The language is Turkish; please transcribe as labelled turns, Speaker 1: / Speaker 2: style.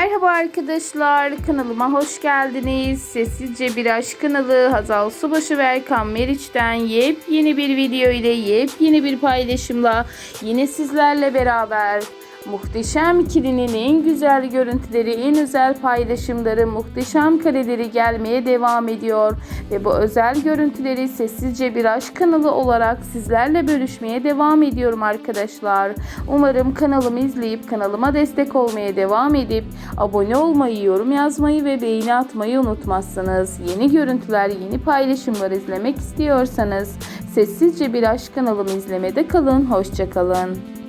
Speaker 1: Merhaba arkadaşlar, kanalıma hoş geldiniz. Sessizce Bir Aşk kanalı Hazal Subaşı ve Erkan Meriç'ten yepyeni bir video ile yepyeni bir paylaşımla yine sizlerle beraber Muhteşem ikilinin en güzel görüntüleri, en özel paylaşımları, muhteşem kareleri gelmeye devam ediyor. Ve bu özel görüntüleri Sessizce Bir Aşk kanalı olarak sizlerle bölüşmeye devam ediyorum arkadaşlar. Umarım kanalımı izleyip kanalıma destek olmaya devam edip abone olmayı, yorum yazmayı ve beğeni atmayı unutmazsınız. Yeni görüntüler, yeni paylaşımlar izlemek istiyorsanız Sessizce Bir Aşk kanalımı izlemede kalın. Hoşçakalın.